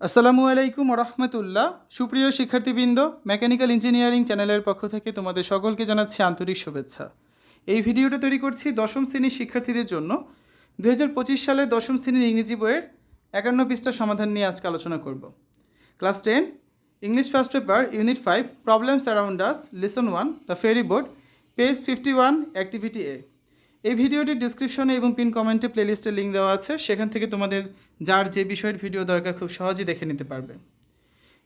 আসসালামু আলাইকুম রহমতুল্লাহ সুপ্রিয় শিক্ষার্থীবৃন্দ, মেকানিক্যাল ইঞ্জিনিয়ারিং চ্যানেলের পক্ষ থেকে তোমাদের সকলকে জানাচ্ছি আন্তরিক শুভেচ্ছা। এই ভিডিওটা তৈরি করছি দশম শ্রেণির শিক্ষার্থীদের জন্য। দু সালের দশম শ্রেণির ইংরেজি বইয়ের একান্ন পৃষ্ঠার সমাধান নিয়ে আজকে আলোচনা করব। Class ten, English first paper, unit five, problems around us, lesson one, the ferry boat, page fifty one, activity A. এই ভিডিওটির ডিসক্রিপশনে এবং পিন কমেন্টে প্লেলিস্টের লিঙ্ক দেওয়া আছে। সেখান থেকে তোমাদের যার যে বিষয়ের ভিডিও দরকার, খুব সহজেই দেখে নিতে পারবে।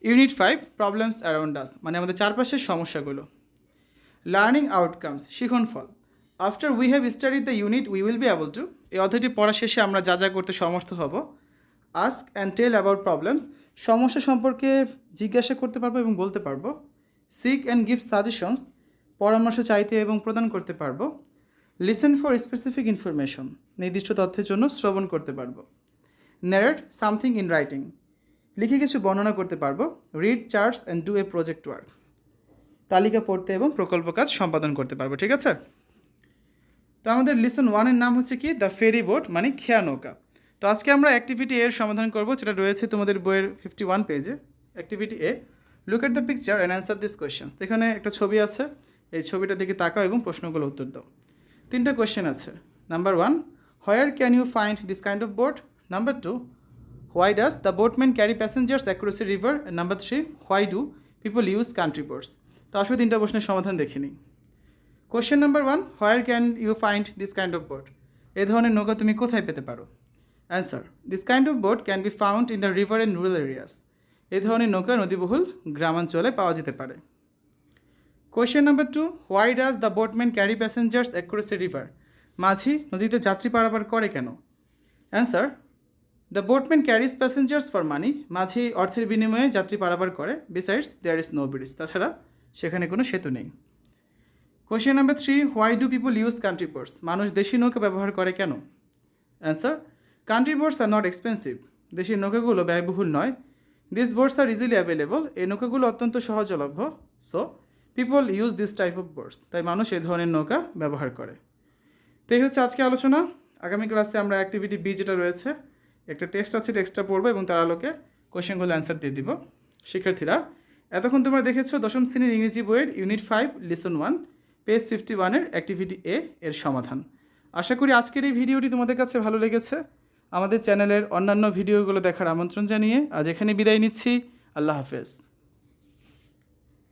Unit five problems around us মানে আমাদের চারপাশের সমস্যাগুলো। লার্নিং আউটকামস শিখন ফল। After we have studied the unit we will be able to এই অধ্যায়টি পড়া শেষে আমরা যা যা করতে সমর্থ হব ask and tell about problems সমস্যা সম্পর্কে জিজ্ঞাসা করতে পারব এবং বলতে পারব সিক অ্যান্ড গিভ সাজেশনস পরামর্শ চাইতে এবং প্রদান করতে পারব। লিসেন ফর স্পেসিফিক ইনফরমেশন নির্দিষ্ট তথ্যের জন্য শ্রবণ করতে পারব। ন্যারেট সামথিং ইন রাইটিং লিখে কিছু বর্ণনা করতে পারব। Read charts and do a project work তালিকা পড়তে এবং প্রকল্প কাজ সম্পাদন করতে পারব, ঠিক আছে? তো আমাদের লিসন ওয়ানের নাম হচ্ছে কি? দ্য ফেরি বোট মানে খেয়া নৌকা। তো আজকে আমরা অ্যাক্টিভিটি এর সমাধান করব, যেটা রয়েছে তোমাদের বইয়ের ফিফটি ওয়ান পেজে activity A look at the picture and answer this question এখানে একটা ছবি আছে। এই ছবিটা দিকে তাকাও এবং প্রশ্নগুলো উত্তর দাও। তিনটা কোয়েশ্চেন আছে। Number one where can you find this kind of boat number two why does the boatman carry passengers across a river number three why do people use country boats তো আসলে তিনটা প্রশ্নের সমাধান দেখে নিই। Question number one where can you find this kind of boat এ ধরনের নৌকা তুমি কোথায় পেতে পারো? Answer this kind of boat can be found in the river in rural areas এই ধরনের নৌকা নদীবহুল গ্রামাঞ্চলে পাওয়া যেতে পারে। Question number two why does the boatman carry passengers across a river মাঝি, নদীতে যাত্রী পারাপার করে কেন? Answer the boatman carries passengers for money মাঝি অর্থের বিনিময়ে যাত্রী পারাপার করে। Besides there is no bridge তাছাড়া সেখানে কোনো সেতু নেই। Question number three why do people use country boats মানুষ দেশি নৌকা ব্যবহার করে কেন? Answer country boats are not expensive দেশি নৌকাগুলো ব্যয়বহুল নয়। This boats are easily available এই নৌকাগুলো অত্যন্ত সহজলভ্য। So people use this type of boats তাই মানুষ এই ধরনের নৌকা ব্যবহার করে। তো এই হচ্ছে আজকে আলোচনা। আগামী ক্লাসে আমরা অ্যাক্টিভিটি বি যেটা রয়েছে, একটা টেস্ট আছে টেক্সটটা পড়ব এবং তার আলোকে কোয়েশ্চেনগুলো অ্যান্সার দিয়ে দিব। শিক্ষার্থীরা, এতক্ষণ তোমরা দেখেছ দশম শ্রেণির ইংরেজি বইয়ের unit five lesson one page fifty ওয়ানের অ্যাক্টিভিটি এ এর সমাধান। আশা করি আজকের এই ভিডিওটি তোমাদের কাছে ভালো লেগেছে। আমাদের চ্যানেলের অন্যান্য ভিডিওগুলো দেখার আমন্ত্রণ জানিয়ে আজ এখানে বিদায় নিচ্ছি। আল্লাহ হাফেজ।